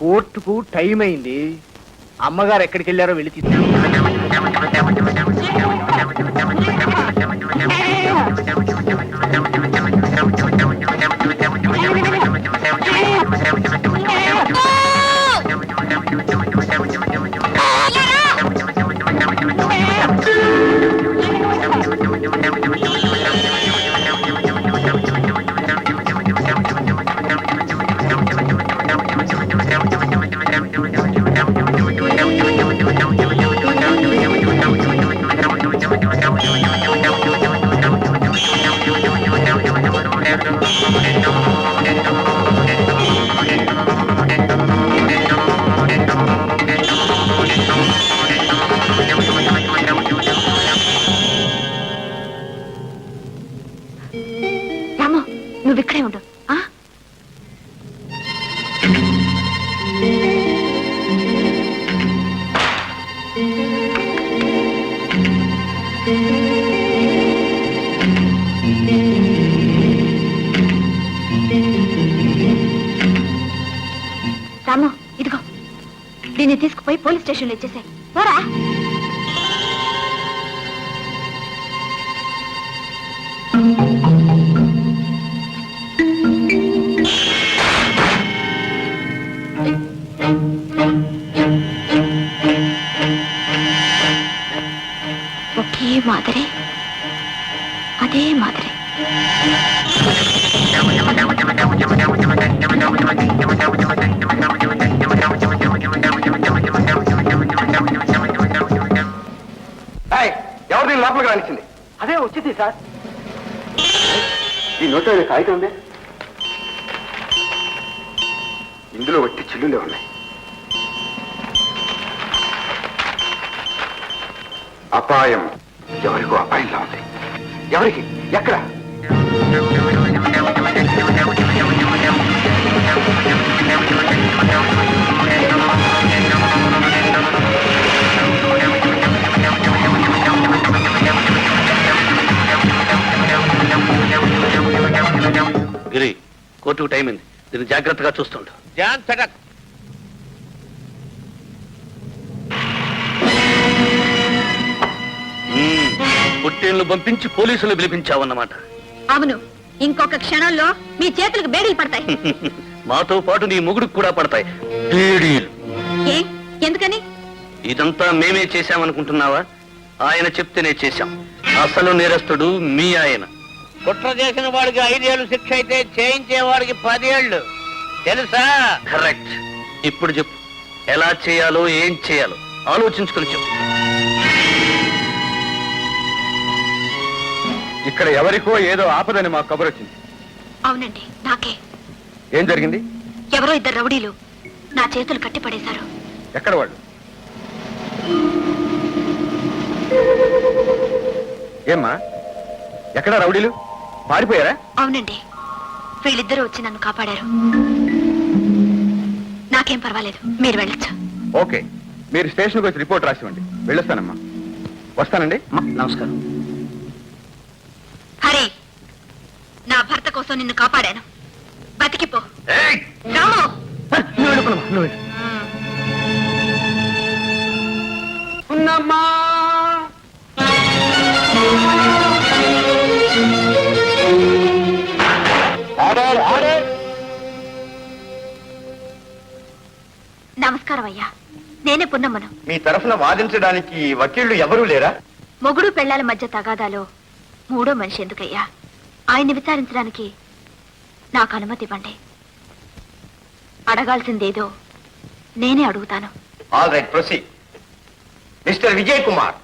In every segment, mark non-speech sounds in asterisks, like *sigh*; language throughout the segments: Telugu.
కోర్టుకు టైం అయింది. అమ్మగారు ఎక్కడికి వెళ్ళారో వెళ్ళి తీసుకు. here we go. పోయి పోలీస్ స్టేషన్లో ఇచ్చేసాయి. పోరా. ఒకే మాదిరి అదే మాదిరి. సార్. ఈ నోట్లో ఏదో కాగితం ఉంది. ఇందులో వట్టి చిల్లులే ఉన్నాయి. అపాయం ఎవరికో అపాయంలా ఉంది. ఎవరికి? ఎక్కడ? గిరి కోర్టుకు టైం అయింది. దీన్ని జాగ్రత్తగా చూస్తుండు మ్మ్. పుట్టేళ్ళు పంపించి పోలీసులు పిలిపించావన్నమాట. అవును. ఇంకొక క్షణంలో మీ చేతులకు బేడీలు పడతాయి. *laughs* మాతో పాటు నీ మొగుడికి కూడా పడతాయి. బేడీలు. ఏ? ఎందుకని? ఇదంతా మేమే చేశామనుకుంటున్నావా? ఆయన చెప్తేనే చేశాం. అసలు నేరస్తుడు మీ ఆయన. కుట్ర చేసిన వాడికి ఐదేళ్ళు శిక్ష అయితే చేయించేవాడికి పదేళ్ళు. తెలుసా? కరెక్ట్ ఇప్పుడు చెప్పు. ఎలా చేయాలో ఏం చేయాలో. ఆలోచించుకుని చెప్పు. ఇక్కడ ఎవరికో ఏదో ఆపదని మాకు కబురు వచ్చింది. అవునండి నాకే. ఏం జరిగింది? ఎవరో ఇద్దరు రౌడీలు నా చేతులు కట్టి పడేశారు ఎక్కడ వాళ్ళు? ఏమ్మా? ఎక్కడ రౌడీలు? పారిపోయారా? అవునండి. వీళ్ళిద్దరూ వచ్చి నన్ను కాపాడారు. నాకేం పర్వాలేదు. మీరు వెళ్ళొచ్చు. ఓకే. మీరు స్టేషన్కి వచ్చి రిపోర్ట్ రాసివ్వండి. వెళ్ళొస్తానమ్మా. వస్తానండి. నమస్కారం. హరి నా భర్త కోసం నిన్ను కాపాడాను. బతికిపో. ఏయ్! రాము! నువ్వు వెళ్ళు, పదమ్మా, నువ్వు వెళ్ళు. ఉన్నమ్మా! నమస్కారం అయ్యా. నేనే పున్నమ్మను. మీ తరఫున వాదించడానికి వకీళ్ళు ఎవరూ లేరా? మొగుడు పెళ్ళాల మధ్య తగాదాలో మూడో మనిషి ఎందుకయ్యా? ఆయన్ని విచారించడానికి నాకు అనుమతి ఇవ్వండి. అడగాల్సిందేదో నేనే అడుగుతాను. All right proceed. Mister Vijay Kumar!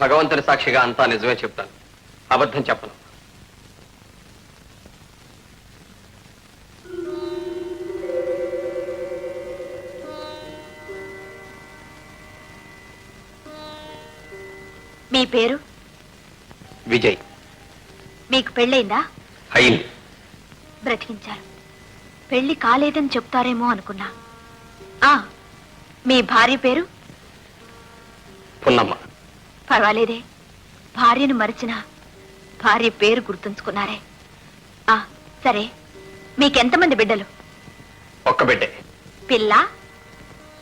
భగవంతుని సాక్షిగా అంతా నిజమే చెప్తాను. అబద్ధం చెప్పను. మీ పేరు? విజయ్. మీకు పెళ్ళైందా అయింది. బ్రతికించారు. పెళ్ళి కాలేదని చెప్తారేమో అనుకున్నా. ఆ మీ భార్య పేరు? పున్నమ్మ. పర్వాలేదే. భార్యను మరిచిన భార్య పేరు గుర్తుంచుకున్నారే. ఆ సరే. మీకెంతమంది బిడ్డలు? ఒక్క బిడ్డే. పిల్ల?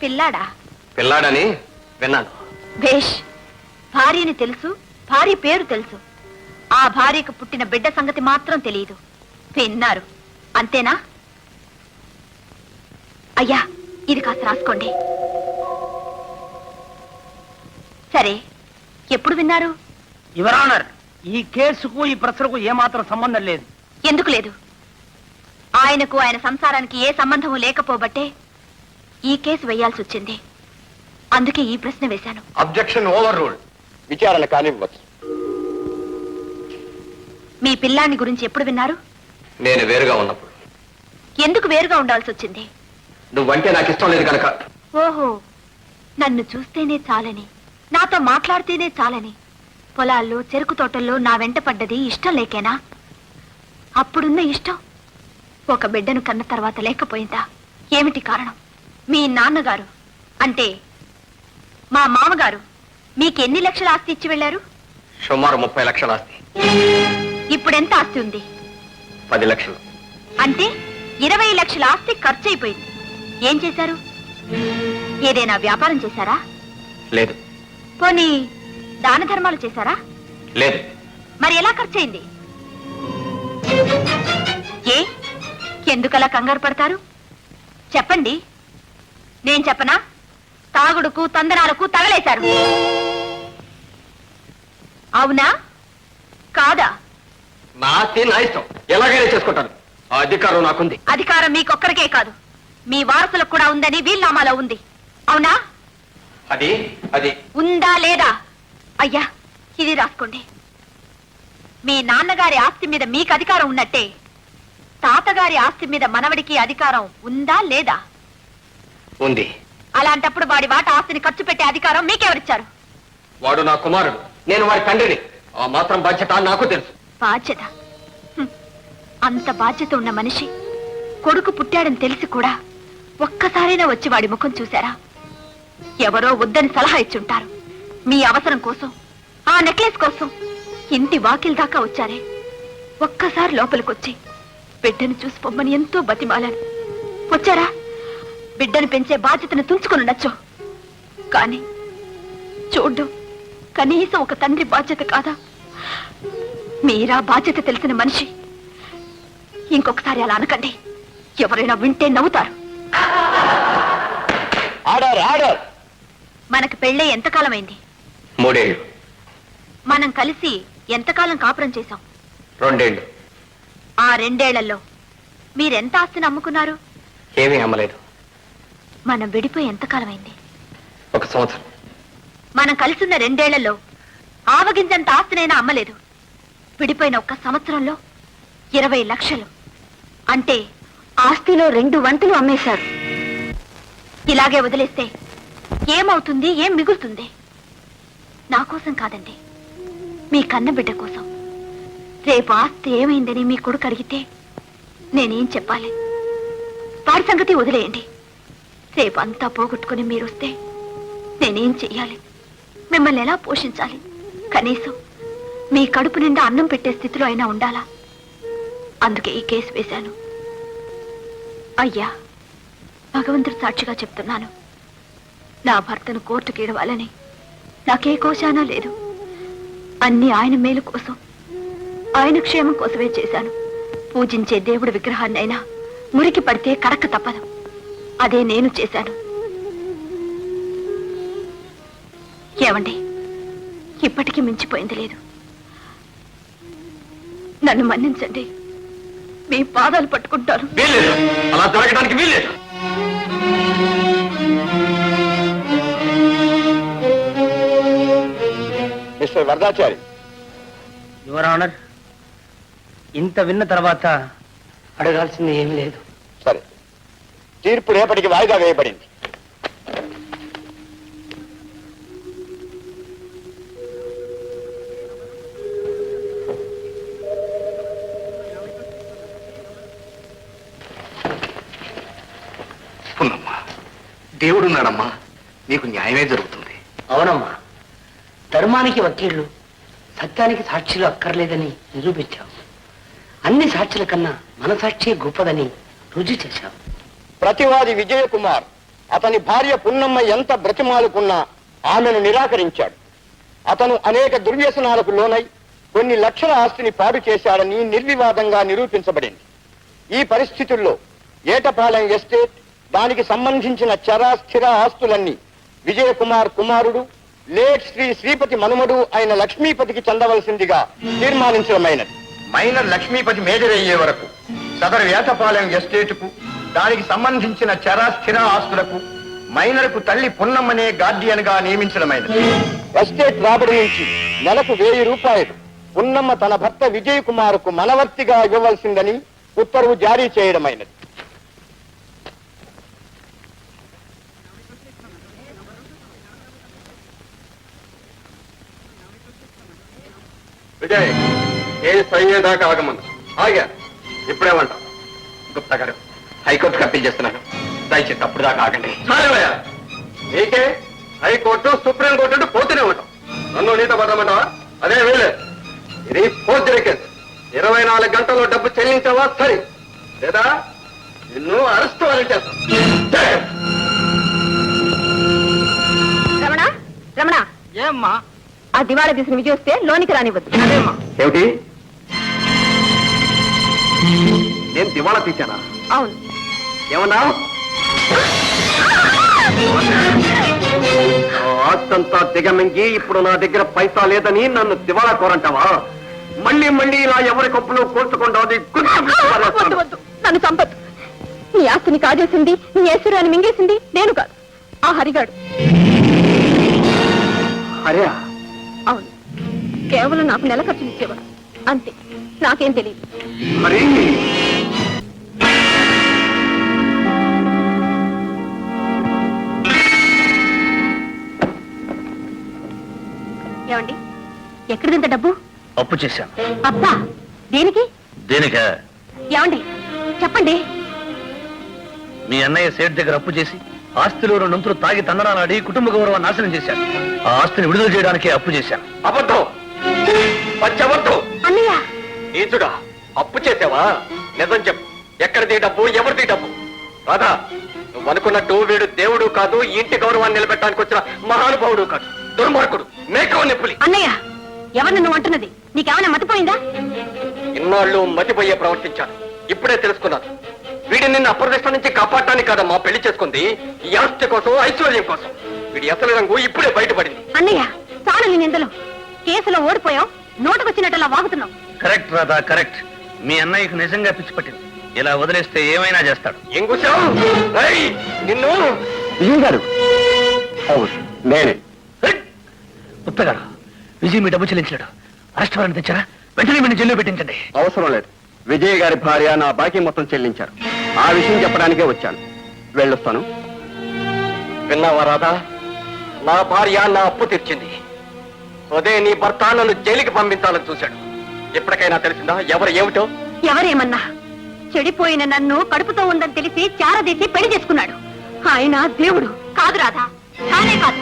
పిల్లాడా? పిల్లాడని విన్నాను. భేష్ భార్యని తెలుసు భార్య పేరు తెలుసు. ఆ భార్యకు పుట్టిన బిడ్డ సంగతి మాత్రం తెలియదు. విన్నారు. అంతేనా? అయ్యా ఇది కాస్త రాసుకోండి. సరే ఎప్పుడు విన్నారు? యువర్ ఆనర్ ఈ కేసుకు ఈ ప్రశ్నకు ఏమాత్రం సంబంధం లేదు. ఎందుకు లేదు? ఆయనకు ఆయన సంసారానికి ఏ సంబంధము లేకపోబట్టే ఈ కేసు వేయాల్సి వచ్చింది. అందుకే ఈ ప్రశ్న వేశాను. అబ్జెక్షన్ ఓవర్ రూల్ విచారణ కానివ్వచ్చు. మీ పిల్లాన్ని గురించి ఎప్పుడు విన్నారు? నేను వేరుగా ఉన్నప్పుడు. ఎందుకు వేరుగా ఉండాల్సి వచ్చింది? నువ్వంటే నాకు ఇష్టం లేదు కనుక. ఓహో నన్ను చూస్తేనే చాలని. నాతో మాట్లాడితేనే చాలని. పొలాల్లో చెరుకు తోటల్లో నా వెంట పడ్డది ఇష్టం లేకేనా? అప్పుడున్న ఇష్టం ఒక బిడ్డను కన్న తర్వాత లేకపోయిందా? ఏమిటి కారణం? మీ నాన్నగారు అంటే మా మామగారు మీకెన్ని లక్షల ఆస్తి ఇచ్చి వెళ్ళారు? సుమారు ముప్పై లక్షల ఆస్తి. ఇప్పుడెంత ఆస్తి ఉంది? పది లక్షలు. అంటే ఇరవై లక్షల ఆస్తి ఖర్చు అయిపోయింది ఏం చేశారు? ఏదైనా వ్యాపారం చేశారా? లేదు. పోనీ దాన ధర్మాలు చేశారా? లేదు. మరి ఎలా ఖర్చయింది? ఏ? ఎందుకలా కంగారు పడతారు? చెప్పండి. నేను చెప్పనా? తాగుడుకు తందనాలకు తగలేశారు. అవునా? కాదా? నా ఇష్టం. ఎలాగైనా చేసుకుంటాను. ఆ అధికారం నాకుంది. అధికారం మీకొక్కరికే కాదు. మీ వారసులకు కూడా ఉందని వీల్నామాలో ఉంది. అవునా? అది అది. ఉందా లేదా? అయ్యా ఇది రాసుకోండి. మీ నాన్నగారి ఆస్తి మీద మీకు అధికారం ఉన్నట్టే. తాతగారి ఆస్తి మీద మనవడికి అధికారం ఉందా లేదా? ఉంది. అలాంటప్పుడు వాడి వాట ఆస్తిని ఖర్చు పెట్టే అధికారం మీకెవరిచ్చారు? వాడు నా కుమారుడు. నేను వాడి తండ్రిని. ఆ మాత్రం బాధ్యత నాకు తెలుసు. బాధ్యత. హ్మ్. అంత బాధ్యత ఉన్న మనిషి కొడుకు పుట్టాడని తెలిసి కూడా ఒక్కసారైనా వచ్చి వాడి ముఖం చూశారా? ఎవరో వద్దని సలహా ఇచ్చుంటారు. మీ అవసరం కోసం ఆ నెక్లెస్ కోసం ఇంటి వాకిల్ దాకా వచ్చారే. ఒక్కసారి లోపలికొచ్చి బిడ్డను చూసి పొమ్మని ఎంతో బతిమాలాను. వచ్చారా? బిడ్డను పెంచే బాధ్యతను తుంచుకుని ఉండొచ్చు. కానీ చూడు కనీసం ఒక తండ్రి బాధ్యత కాదా? మీరా బాధ్యత తెలిసిన మనిషి. ఇంకొకసారి అలా అనకండి. ఎవరైనా వింటే నవ్వుతారు. ఆడారు ఆడారు మనకు పెళ్ళే ఎంతకాలమైంది? మూడేళ్ళు. మనం కలిసి ఎంతకాలం కాపురం చేశాం? రెండేళ్ళు. ఆ రెండేళ్ళలో మీరెంత ఆస్తిని అమ్ముకున్నారు? ఏమీ అమ్మలేదు. మనం విడిపోయి ఎంతకాలమైంది? ఒక సంవత్సరం. మనం కలిసున్న రెండేళ్ళలో ఆవగింజంత ఆస్తినైనా అమ్మలేదు. విడిపోయిన ఒక్క సంవత్సరంలో ఇరవై లక్షలు. అంటే ఆస్తిలో రెండు వంతులు అమ్మేశారు. ఇలాగే వదిలేస్తే ఏమవుతుంది ఏం మిగులుతుంది? నా కోసం కాదండి. మీ కన్న బిడ్డ కోసం. రేపు ఆస్తి ఏమైందని మీ కొడుకు అడిగితే నేనేం చెప్పాలి? వాడి సంగతి వదిలేయండి. రేపు అంతా పోగొట్టుకుని మీరొస్తే నేనేం చెయ్యాలి? మిమ్మల్ని ఎలా పోషించాలి? కనీసం మీ కడుపు నిండా అన్నం పెట్టే స్థితిలో అయినా ఉండాలా? అందుకే ఈ కేసు వేశాను. అయ్యా భగవంతుడు సాక్షిగా చెప్తున్నాను. నా భర్తను కోర్టుకిడవలని నాకే కోశానా లేదు. అన్ని ఆయన మేలు కోసం ఆయన క్షేమం కోసమే చేశాను. పూజించే దేవుడి విగ్రహాన్నైనా మురికి పడితే కడక తప్పదు. అదే నేను చేశాను. ఏమండి ఇప్పటికీ మించిపోయింది లేదు. నన్ను మన్నించండి. మీ పాదాలు పట్టుకుంటారు అలా జరగడానికి వీల్లేదు. మిస్టర్ వరదాచారి. యువర్ ఆనర్ ఇంత విన్న తర్వాత అడగాల్సింది ఏం లేదు. సరే. తీర్పు రేపటికి వాయిదా వేయబడింది. దేవుడున్నాడమ్మా. నీకు న్యాయమే జరుగుతుంది. అవునమ్మా. ధర్మానికి వకీళ్ళు సత్యానికి సాక్షులు అక్కర్లేదని నిరూపించావు. అన్ని సాక్షుల కన్నా మన సాక్షి గొప్పదని రుజు చేశావు. ప్రతివాది విజయకుమార్ అతని భార్య పున్నమ్మ ఎంత బ్రతిమాలుకున్నా ఆమెను నిరాకరించాడు. అతను అనేక దుర్వ్యసనాలకు లోనై కొన్ని లక్షల ఆస్తిని పాడు చేశాడని నిర్వివాదంగా నిరూపించబడింది. ఈ పరిస్థితుల్లో ఏటపాలెం ఎస్టేట్ దానికి సంబంధించిన చరా స్థిర ఆస్తులన్నీ విజయకుమార్ కుమారుడు లేట్ శ్రీ శ్రీపతి మనుమడు అయిన లక్ష్మీపతికి చెందవలసిందిగా తీర్మానించడమైనది మైనర్. లక్ష్మీపతి మేజర్ అయ్యే వరకు సదరు ఏటపాలెం ఎస్టేటుకు దానికి సంబంధించిన చరా స్థిర ఆస్తులకు మైనర్కు తల్లి పున్నమ్మనే గార్డియన్గా నియమించడమైనది ఎస్టేట్ రాబడి నుంచి నెలకు వెయ్యి రూపాయలు పున్నమ్మ తన భర్త విజయ్ కుమార్కు మనవర్తిగా ఇవ్వవలసిందని ఉత్తర్వు జారీ చేయడమైనది విజయ్ ఏ సయ్యేదాకా ఆగమను ఆగా ఇప్పుడేమంటావు గుప్తా గారు హైకోర్టుకు అప్పీల్ చేస్తున్నాను దయచేసి అప్పుడు దాకా ఆగండి. చాలేవయ్యా నీకే హైకోర్టు సుప్రీం కోర్టు అంటూ పోతూనే ఉంటాం. నన్ను నీతో పడమంటావా అదే వీలే. ఇది ఫోర్జరీ కేసు ఇరవై నాలుగు గంటల్లో డబ్బు చెల్లించావా? సరే. లేదా నిన్ను అరెస్ట్ వారెంట్ చేస్తాం. రమణ రమణ. ఏమ్మా? ఆ దివాళా తీసిన విజయ్ వస్తే లోనికి రానివ్వద్దు. ఏమిటి? నేను దివాళా తీశానా? అవును. ఏమన్నా? ఆస్తంతా దిగమింగి ఇప్పుడు నా దగ్గర పైసా లేదని నన్ను దివాళా కోరంటావా? మళ్ళీ మళ్ళీ ఇలా ఎవరి కప్పులో కూర్చకుండా నన్ను చంపద్దు. నీ ఆస్తిని కాజేసింది నీ ఐశ్వర్యాన్ని మింగేసింది నేను కాదు. ఆ హరిగాడు. అవును కేవలం నాకు నెల ఖర్చులు ఇచ్చేవాడు అంతే. నాకేం తెలియదు మరి? ఏమండి? ఎక్కడిదంత డబ్బు? అప్పు చేశాను. అబ్బా! దేనికి? దేనిక? ఏమండి? చెప్పండి. మీ అన్నయ్య సేట్ దగ్గర అప్పు చేసి ఆస్తిలో రెండొంతులు తాగి తందనానాడి కుటుంబ గౌరవాన్ని నాశనం చేశాను ఆ ఆస్తిని విడుదల చేయడానికి అప్పు చేశాను. అబద్ధం! పచ్చబద్ధం అన్నయ్య. నీచుడా అప్పు చేసావా? నిజం చెప్పు. ఎక్కడిది డబ్బు ఎవరిది డబ్బు? రాధా నువ్వు అనుకున్నట్టు వీడు దేవుడు కాదు ఇంటి గౌరవాన్ని నిలబెట్టడానికి వచ్చిన మహానుభావుడు కాదు. దుర్మార్గుడు మేకవని పులి అన్నయ్య ఎవరు నన్ను అంటున్నది? నీకేమైనా మతిపోయిందా? ఇన్నాళ్ళు మతిపోయే ప్రవర్తించాను. ఇప్పుడే తెలుసుకున్నాను. వీడిని నిన్ను అప్రదిష్ట నుంచి కాపాడటానికి కాదమ్మా పెళ్ళి చేసుకుంది. ఈ ఆస్తి కోసం ఐశ్వర్యం కోసం. వీడి అసలు రంగు ఇప్పుడే బయటపడింది. అన్నయ్య చాలు నీ నిందలు కేసులో ఓడిపోయావు నోటుకొచ్చినట్టలా వాగుతున్నావు? Correct Radha correct. మీ అన్నయ్యకు నిజంగా పిచ్చి పట్టింది. ఇలా వదిలేస్తే ఏమైనా చేస్తాడు. ఏం కూర్చావు? నిన్ను. విజయ్ గారు నేనే. గుప్తగారు విజయ్ మీ డబ్బు చెల్లించాడు అరెస్ట్ వారెంట్ తెచ్చారా? వెంటనే మీరు జైల్లో పెట్టించండి. అవసరం లేదు. విజయ్ గారి భార్య నా బాకీ మొత్తం చెల్లించారు. ఆ విషయం చెప్పడానికే వచ్చాను. వెళ్ళొస్తాను. విన్నావా రాధా? నా భార్య నా అప్పు తీర్చింది. అదే నీ భర్త నన్ను జైలుకి పంపించాలని చూశాడు. ఎప్పటికైనా తెలిసిందా? ఎవరు ఏమిటో? ఎవరేమన్నా? చెడిపోయిన నన్ను కడుపుతో ఉందని తెలిసి చారదీసి పెళ్ళి చేసుకున్నాడు. ఆయన దేవుడు. కాదు రాధా కానే కాదు.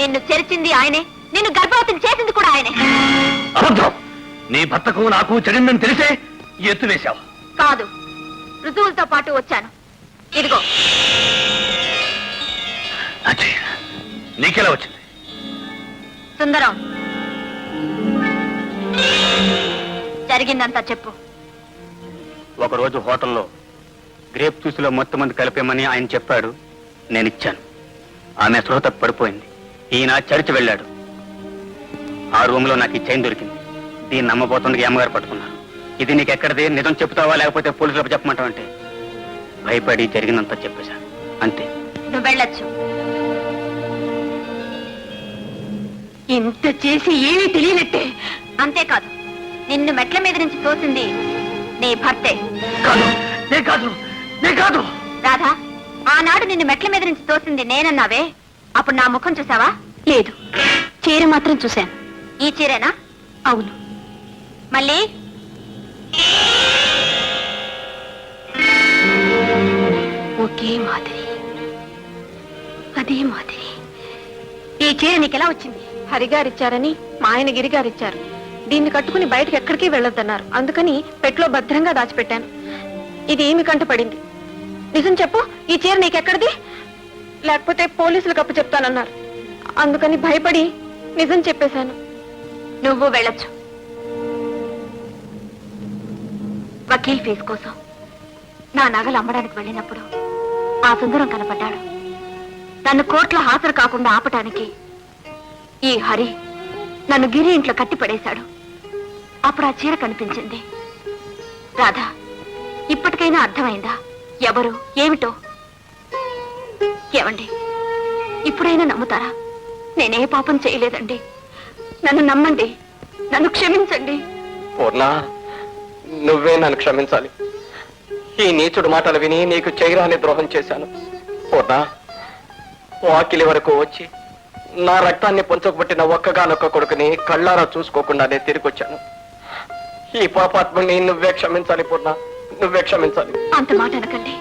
నిన్ను చెరిచింది ఆయనే నిన్ను గర్భవతిని చేసింది కూడా ఆయనే. అబద్ధం! నీ భర్తకు నాకు చెడిందని తెలిసే ఎత్తు వేశావు. కాదు రుజువులతో పాటు వచ్చాను. ఇదిగో. నీకెలా వచ్చింది? సుందరం. జరిగిందంతా చెప్పు. ఒకరోజు హోటల్లో గ్రేప్ జ్యూస్లో మొత్తం మంది కలిపేమని ఆయన చెప్పాడు. నేను ఇచ్చాను ఆమె స్పృహత పడిపోయింది. ఈయన చర్చి వెళ్ళాడు. ఆ రూమ్లో నాకు ఈ చైన్ దొరికింది. దీన్ని నమ్మబోతుంది అమ్మగారు పట్టుకున్నారు. ఇది నీకు ఎక్కడిది నిజం చెప్తావా లేకపోతే పోలీసులకు చెప్పమంటావు అంటే భయపడి జరిగినంత చెప్పేశాను. అంతే. నువ్వు వెళ్ళొచ్చు. ఇంత చేసి ఏమీ తెలియనట్టే. అంతేకాదు నిన్ను మెట్ల మీద నుంచి తోసింది నీ భర్తే. కాదు నే కాదు నే కాదు. రాధా ఆనాడు నిన్ను మెట్ల మీద నుంచి తోసింది నేనన్నావే. అప్పుడు నా ముఖం చూసావా? లేదు చీర మాత్రం చూశాను. ఈ చీరేనా? అవును. మళ్ళీ? ఒకే మాదిరి అదే మాదిరి. ఈ చీర నీకెలా వచ్చింది? హరిగారిచ్చారని మా ఆయన గిరిగారిచ్చారు. దీన్ని కట్టుకుని బయటకు ఎక్కడికి వెళ్ళొద్దన్నారు. అందుకని పెట్లో భద్రంగా దాచిపెట్టాను. ఇది ఏమి కంటపడింది? నిజం చెప్పు ఈ చీర నీకెక్కడిది? లేకపోతే పోలీసులకు అప్పు చెప్తానన్నారు. అందుకని భయపడి నిజం చెప్పేశాను. నువ్వు వెళ్ళొచ్చు. వకీల్ ఫీజు కోసం నా నగలు అమ్మడానికి వెళ్ళినప్పుడు ఆ సుందరం కనపడ్డాడు. నన్ను కోర్టులో హాజరు కాకుండా ఆపటానికి ఈ హరి నన్ను గిరి ఇంట్లో కట్టి పడేశాడు అప్పుడు ఆ చీర కనిపించింది. రాధా ఇప్పటికైనా అర్థమైందా? ఎవరు ఏమిటో? ఏమండి ఇప్పుడైనా నమ్ముతారా? నేనే పాపం చేయలేదండి. నన్ను నమ్మండి నన్ను క్షమించండి. పూర్ణ నువ్వే నన్ను క్షమించాలి. ఈ నీచుడు మాటలు విని నీకు చేయరాని ద్రోహం చేశాను. పూర్ణ వాకిలి వరకు వచ్చి నా రక్తాన్ని పొంచకబట్టిన ఒక్కగానొక్క కొడుకుని కళ్ళారా చూసుకోకుండానే తిరిగొచ్చాను. ఈ పాపాత్మని నువ్వే క్షమించాలి పూర్ణ. నువ్వే క్షమించాలి. అంత మాట అనకండి.